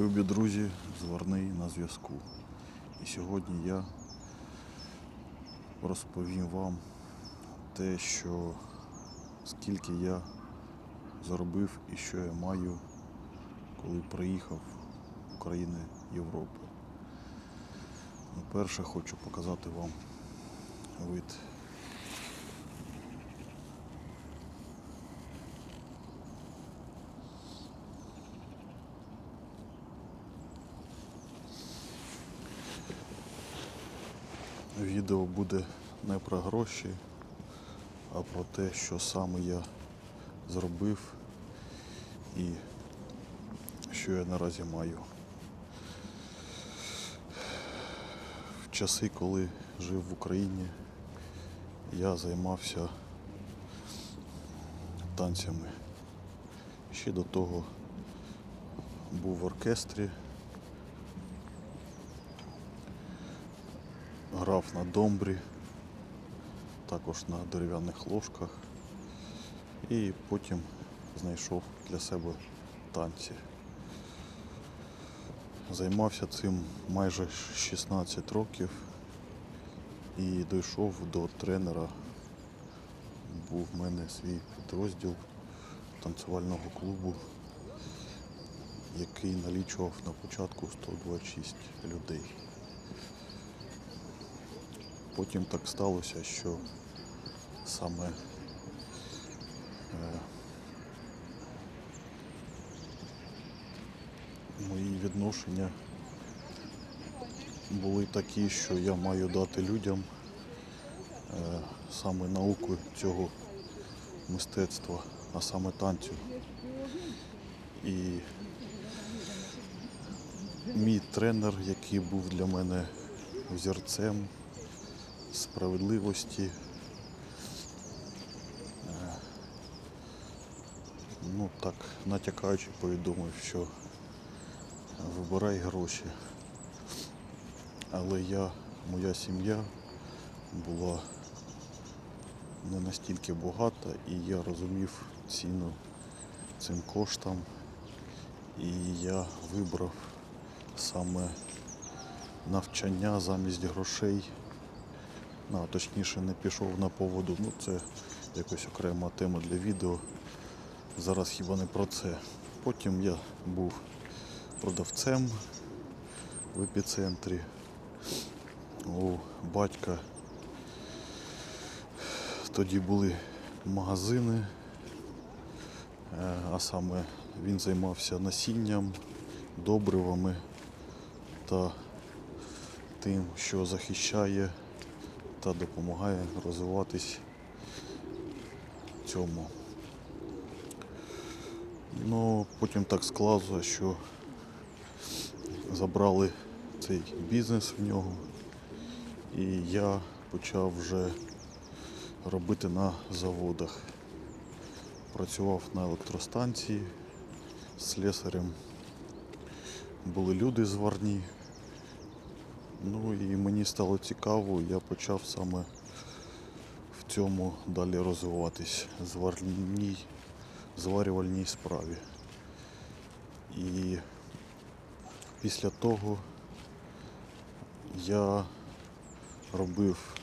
Любі друзі, зварний на зв'язку. І сьогодні я розповім вам те, що скільки я заробив і що я маю, коли приїхав в країни Європи. Ну, перше хочу показати вам вид Відео буде не про гроші, а про те, що саме я зробив і що я наразі маю. В часи, коли жив в Україні, я займався танцями. Ще до того був в оркестрі. Грав на домбрі, також на дерев'яних ложках і потім знайшов для себе танці. Займався цим майже 16 років і дійшов до тренера. Був в мене свій підрозділ танцювального клубу, який налічував на початку 126 людей. Потім так сталося, що саме е, мої відношення були такі, що я маю дати людям е, саме науку цього мистецтва, а саме танцю. І мій тренер, який був для мене взірцем справедливості. Е, Ну так, натякаючи, повідомив, що вибирай гроші. Але я, моя сім'я була не настільки багата і я розумів ціну цим коштам. І я вибрав саме навчання замість грошей а точніше не пішов на поводу. Ну це якось окрема тема для відео. Зараз хіба не про це. Потім я був продавцем в епіцентрі. У батька тоді були магазини, е, а саме він займався насінням, добривами та тим, що захищає та допомагає розвиватись цьому. Ну, потім так склалося, що забрали цей бізнес в нього, і я почав вже робити на заводах. Працював на електростанції з слесарем. Були люди зварні. Ну і мені стало цікаво, я почав саме в цьому далі розвиватись, зварній, зварювальній справі. І після того я робив,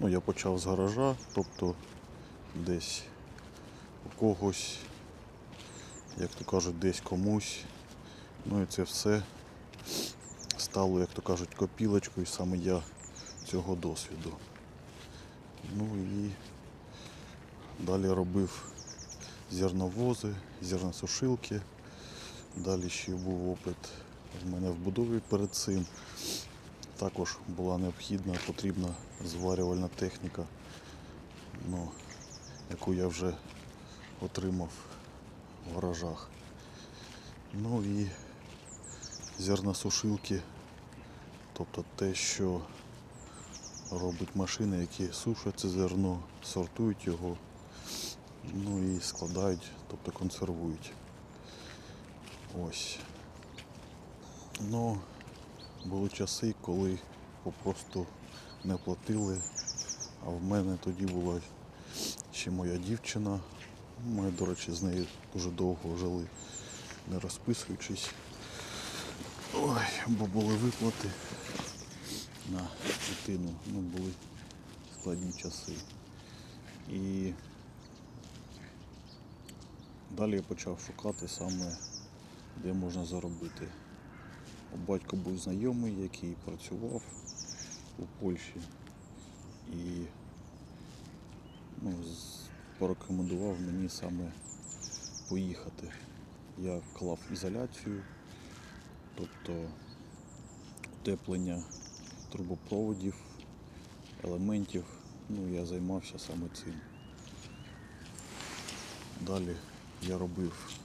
ну я почав з гаража, тобто десь у когось, як то кажуть, десь комусь. Ну і це все стало, як то кажуть, копілочкою саме я цього досвіду. Ну і далі робив зерновози, зерносушилки. Далі ще був опит в мене в будові перед цим. Також була необхідна, потрібна зварювальна техніка, ну, яку я вже отримав в гаражах. Ну і зерносушилки, тобто те, що робить машини, які сушать це зерно, сортують його, ну і складають, тобто консервують. Ось. Ну, були часи, коли попросту не платили, а в мене тоді була ще моя дівчина. Ми, до речі, з нею дуже довго жили, не розписуючись. Ой, бо були виплати на дитину, ну були складні часи. І далі я почав шукати саме, де можна заробити. У батька був знайомий, який працював у Польщі і ну, порекомендував мені саме поїхати. Я клав ізоляцію, тобто утеплення трубопроводів, елементів. Ну, я займався саме цим. Далі я робив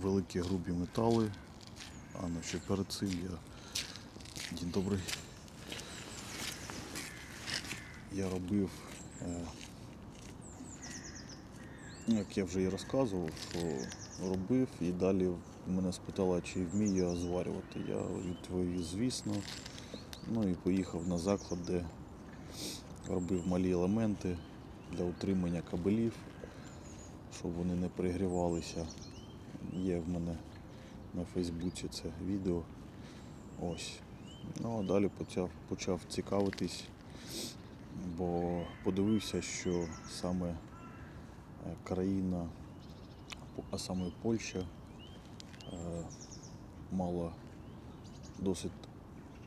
великі грубі метали, а ну ще перед цим я. День добрий. Я робив, е, ну, як я вже і розказував, що робив, і далі мене спитала, чи вмію я зварювати. Я відповів, звісно. Ну і поїхав на заклад, де робив малі елементи для утримання кабелів, щоб вони не перегрівалися. Є в мене на Фейсбуці це відео. Ось. Ну а далі почав, почав цікавитись, бо подивився, що саме е, країна, а саме Польща, е, мала досить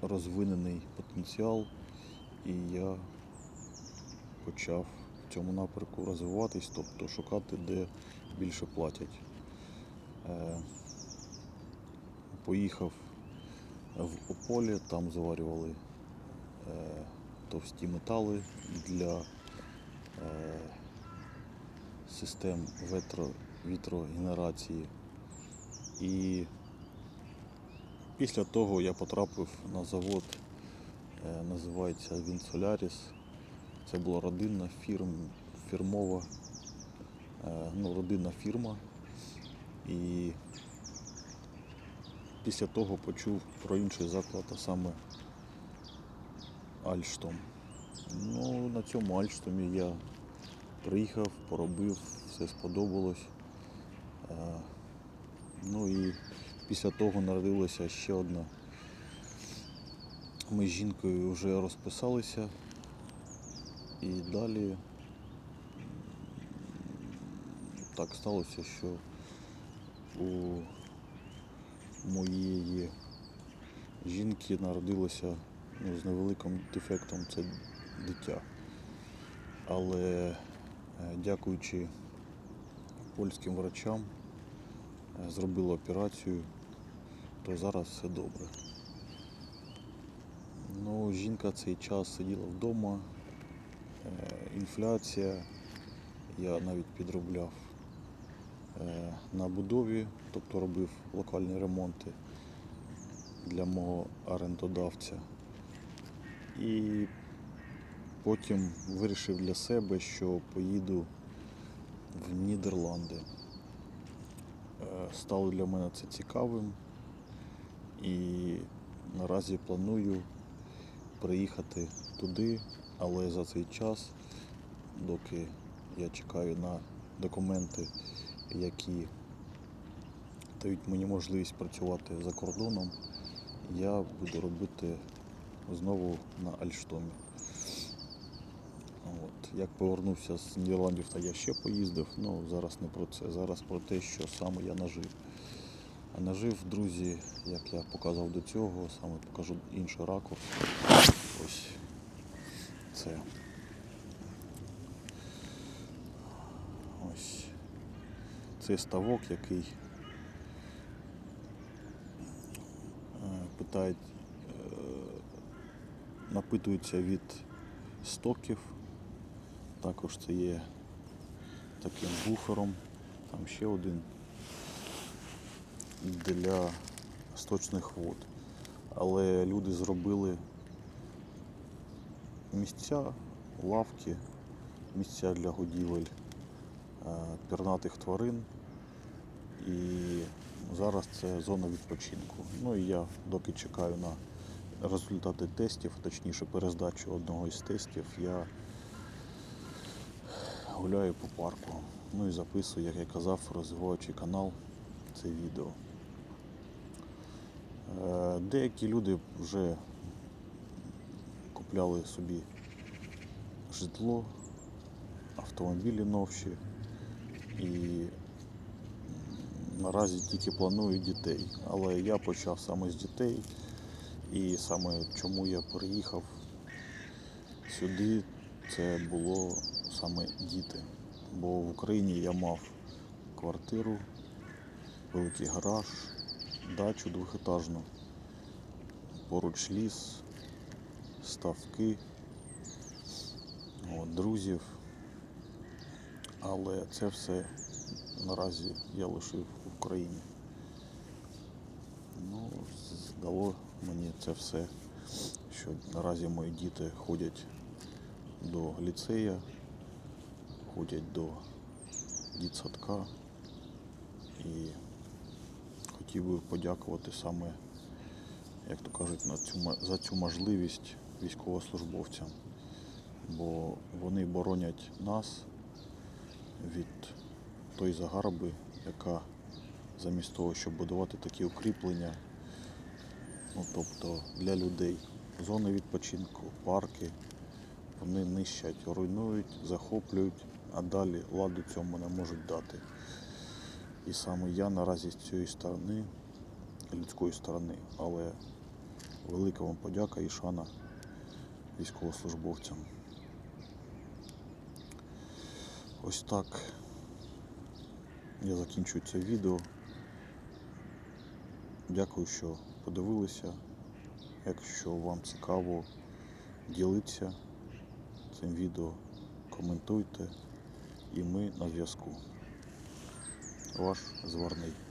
розвинений потенціал, і я почав в цьому напрямку розвиватись, тобто шукати, де більше платять. Е, Поїхав в Ополі, там зварювали е, товсті метали для е, систем ветро, вітрогенерації. І після того я потрапив на завод, е, називається Він Це була родинна фірм, фірмова, е, ну, родинна фірма. І після того почув про інший заклад, а саме Альштом. Ну, на цьому Альштомі я приїхав, поробив, все сподобалось. Е, Ну і після того народилася ще одна. Ми з жінкою вже розписалися і далі так сталося, що у моєї жінки народилося ну, з невеликим дефектом це дитя. Але е, дякуючи польським врачам, е, зробили операцію, то зараз все добре. Ну, жінка цей час сиділа вдома, е, інфляція, я навіть підробляв е, на будові, тобто робив локальні ремонти для мого орендодавця. І потім вирішив для себе, що поїду в Нідерланди. Е, Стало для мене це цікавим і наразі планую приїхати туди, але за цей час, доки я чекаю на документи, які дають мені можливість працювати за кордоном, я буду робити знову на Альштомі. От. Як повернувся з Нідерландів, то я ще поїздив. Ну, зараз не про це. Зараз про те, що саме я нажив. Нажив, друзі, як я показав до цього, саме покажу інший ракурс. Ось це. Ось. Це ставок, який е, питають, е, напитується від стоків. Також це є таким буфером. Там ще один для сточних вод. Але люди зробили місця, лавки, місця для годівель е, пірнатих тварин. І зараз це зона відпочинку. Ну і я доки чекаю на результати тестів, точніше перездачу одного із тестів, я гуляю по парку. Ну і записую, як я казав, розвиваючи канал це відео. Е, Деякі люди вже купляли собі житло, автомобілі новші і наразі тільки планую дітей. Але я почав саме з дітей. І саме чому я приїхав сюди, це було саме діти. Бо в Україні я мав квартиру, великий гараж, дачу двохетажну, поруч ліс, ставки, от, друзів. Але це все наразі я лишив в Україні. Ну, здало мені це все, що наразі мої діти ходять до ліцея, ходять до дитсадка. І хотів би подякувати саме, як то кажуть, на цю, за цю можливість військовослужбовцям. Бо вони боронять нас від тої загарби, яка замість того, щоб будувати такі укріплення, ну тобто для людей, зони відпочинку, парки, вони нищать, руйнують, захоплюють, а далі ладу цьому не можуть дати. І саме я наразі з цієї сторони, людської сторони, але велика вам подяка і шана військовослужбовцям. Ось так я закінчую це відео. Дякую, що подивилися. Якщо вам цікаво, діліться цим відео, коментуйте і ми на зв'язку. Ваш зварний.